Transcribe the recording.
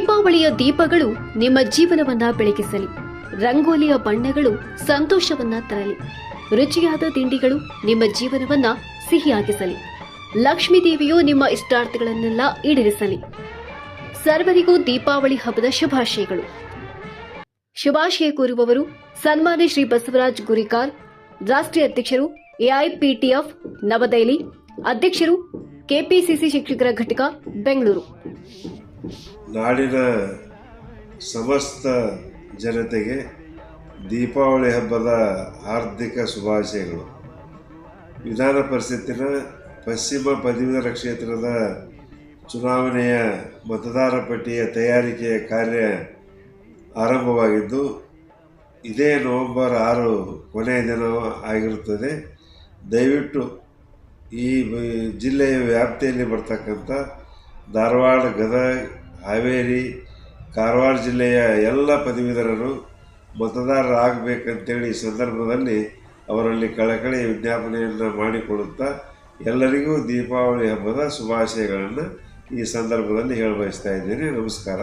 ಮನೆಯ ದೀಪಗಳು ನಿಮ್ಮ ಜೀವನವನ್ನ ಬೆಳಗಿಸಲಿ. ರಂಗೋಲಿಯ ಬಣ್ಣಗಳು ಸಂತೋಷವನ್ನ ತರಲಿ. ರುಚಿಯಾದ ತಿಂಡಿಗಳು ನಿಮ್ಮ ಜೀವನವನ್ನ ಸಿಹಿಯಾಗಿಸಲಿ. ಲಕ್ಷ್ಮೀ ದೇವಿಯು ನಿಮ್ಮ ಇಷ್ಟಾರ್ಥಗಳನ್ನೆಲ್ಲ ಈಡೇರಿಸಲಿ. ಸರ್ವರಿಗೂ ದೀಪಾವಳಿ ಹಬ್ಬದ ಶುಭಾಶಯಗಳು. ಶುಭಾಶಯ ಕೋರುವವರು ಸನ್ಮಾನ್ಯ ಶ್ರೀ ಬಸವರಾಜ್ ಗುರಿಕಾರ್, ರಾಷ್ಟ್ರೀಯ ಅಧ್ಯಕ್ಷರು ಎಐಪಿಟಿಎಫ್ ನವದೆಹಲಿ, ಅಧ್ಯಕ್ಷರು ಕೆಪಿಸಿಸಿ ಶಿಕ್ಷಕರ ಘಟಕ, ಬೆಂಗಳೂರು. ನಾಡಿನ ಸಮಸ್ತ ಜನತೆಗೆ ದೀಪಾವಳಿ ಹಬ್ಬದ ಹಾರ್ದಿಕ ಶುಭಾಶಯಗಳು. ವಿಧಾನ ಪರಿಷತ್ತಿನ ಪಶ್ಚಿಮ ಪದವೀಧರ ಕ್ಷೇತ್ರದ ಚುನಾವಣೆಯ ಮತದಾರ ಪಟ್ಟಿಯ ತಯಾರಿಕೆಯ ಕಾರ್ಯ ಆರಂಭವಾಗಿದ್ದು, ಇದೇ ನವೆಂಬರ್ ಆರು ಕೊನೆಯ ದಿನ ಆಗಿರುತ್ತದೆ. ದಯವಿಟ್ಟು ಈ ಜಿಲ್ಲೆಯ ವ್ಯಾಪ್ತಿಯಲ್ಲಿ ಬರ್ತಕ್ಕಂಥ ಧಾರವಾಡ, ಗದಗ, ಹಾವೇರಿ, ಕಾರವಾರ ಜಿಲ್ಲೆಯ ಎಲ್ಲ ಪದವೀಧರರು ಮತದಾರರಾಗಬೇಕಂತೇಳಿ ಈ ಸಂದರ್ಭದಲ್ಲಿ ಅವರಲ್ಲಿ ಕಳಕಳಿ ವಿಜ್ಞಾಪನೆಯನ್ನು ಮಾಡಿಕೊಡುತ್ತಾ ಎಲ್ಲರಿಗೂ ದೀಪಾವಳಿ ಹಬ್ಬದ ಶುಭಾಶಯಗಳನ್ನು ಈ ಸಂದರ್ಭದಲ್ಲಿ ಹೇಳಬಯಸ್ತಾ ಇದ್ದೀನಿ. ನಮಸ್ಕಾರ.